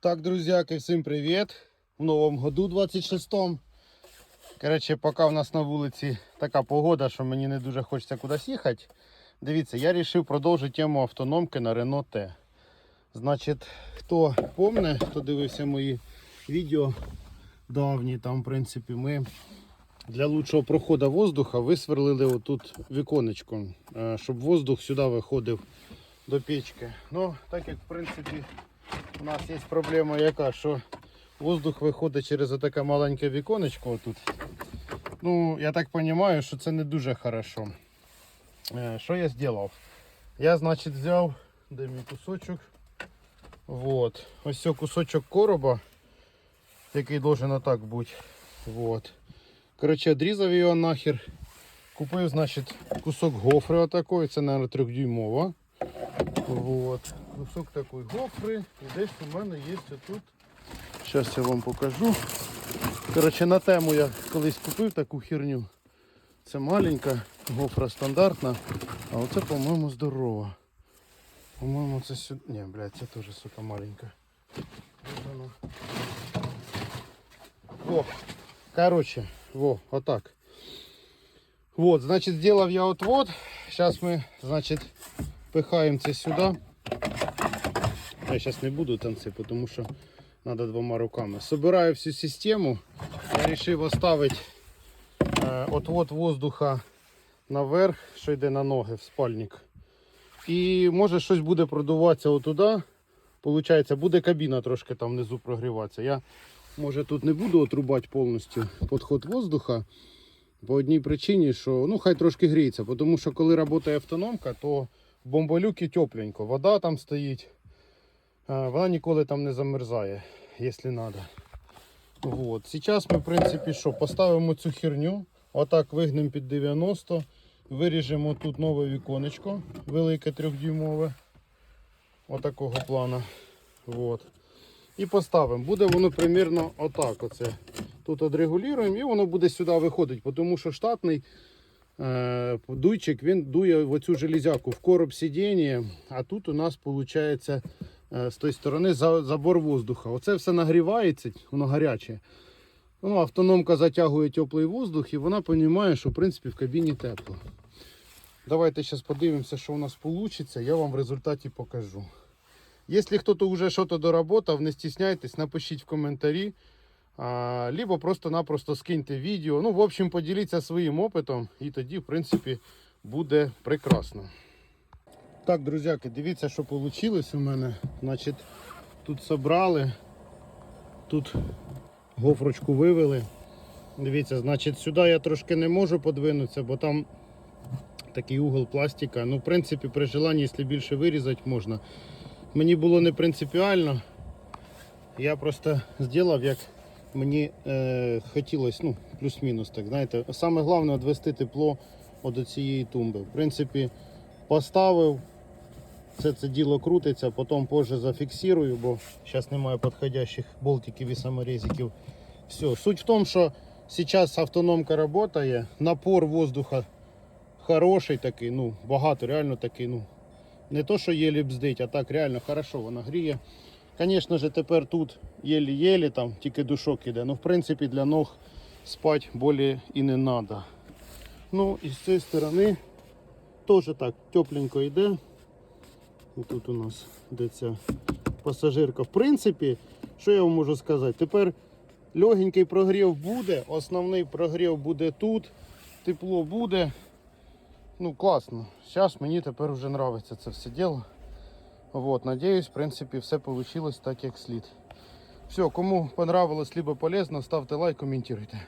Так, друзьяки, всім привіт! В новому году 26-м. Коротше, поки в нас на вулиці така погода, що мені не дуже хочеться кудись їхати. Дивіться, я вирішив продовжити тему автономки на Renault T. Значить, хто помне, хто дивився мої відео давні, там, в принципі, ми для лучшого проходу воздуха висверлили отут віконечко, е, щоб воздух сюди виходив до печки. Ну, так як в принципі у нас є проблема яка, що воздух виходить через отаке маленьке віконечко отут. Ну, я так розумію, що це не дуже хорошо. Е, Що я зробив? Я, значить, взяв, де мій кусочок. Вот. Ось цей кусочок короба, який должен отак бути. Вот. Коротше, відрізав його нахер. Купив, значить, кусок гофри отакої, це, мабуть, трьохдюймова. Вот. Кусок такої гофри. І десь у мене є тут. Зараз я вам покажу. Коротше, на тему я колись купив таку херню. Це маленька, гофра стандартна, а оце, по-моєму, здорова. По-моєму, це сюди. Ні, блядь, це теж, сука, маленька. Во. Короче, во, отак. Вот, значит, сделав я отвод. Сейчас мы, значит, пихаем це сюди. Я сейчас не буду танцы, потому что надо двома руками. Собираю всю систему. Я решил оставить е, отвод воздуха наверх, що йде на ноги в спальник. І може щось буде продуватися отуда. Получається, буде кабіна трошки там внизу прогріватися. Я може тут не буду отрубати повністю підход воздуха. По одній причині, що ну хай трошки гріється, тому що коли працює автономка, то бомболюки тепленько. Вода там стоїть. Вона ніколи там не замерзає, якщо треба. Вот. Сейчас ми, в принципі, що, поставимо цю херню, отак вигнемо під 90, виріжемо тут нове віконечко, велике трьохдюймове. Отакого плана. Вот. І поставимо. Буде воно примірно отак. Оце. Тут отрегулюємо і воно буде сюди виходити, тому що штатний е, дуйчик він дує в оцю железяку в короб сидіння, а тут у нас виходить е, з тої сторони забор воздуха. Оце все нагрівається, воно гаряче. Ну, автономка затягує теплий воздух і вона розуміє, що в принципі в кабіні тепло. Давайте зараз подивимося, що у нас вийде. Я вам в результаті покажу. Якщо хтось вже щось доработав, не стесняйтесь, напишіть в коментарі. Либо просто-напросто скиньте відео. Ну, в общем, поділіться своїм опитом і тоді, в принципі, буде прекрасно. Так, друзяки, дивіться, що вийшло у мене. Значить, тут собрали, тут гофрочку вивели. Дивіться, значить, сюди я трошки не можу подвинутися, бо там такий угол пластика. Ну, в принципі, при желанні, якщо більше вирізати, можна. Мені було не принципіально. Я просто зробив, як мені е, хотілося, ну, плюс-мінус, так, знаєте. Саме головне відвести тепло до цієї тумби. В принципі, поставив, це це діло крутиться, потім позже зафіксую, бо зараз немає підходящих болтиків і саморезиків. Все. Суть в тому, що зараз автономка працює, напор воздуха хороший такий, ну, багато, реально такий, ну, не то, що єлі бздить, а так реально хорошо вона гріє. Звісно ж, тепер тут єлі-єлі, там тільки душок іде. Ну, в принципі, для ног спати більше і не треба. Ну, і з цієї сторони теж так тепленько йде. І тут у нас де ця пасажирка. В принципі, що я вам можу сказати? Тепер легенький прогрів буде, основний прогрів буде тут, тепло буде. Ну, класно. Зараз мені тепер вже подобається це все діло. Вот, надеюсь, в принципе, все получилось так, як слід. Все, кому понравилось, либо полезно, ставте лайк, коментуйте.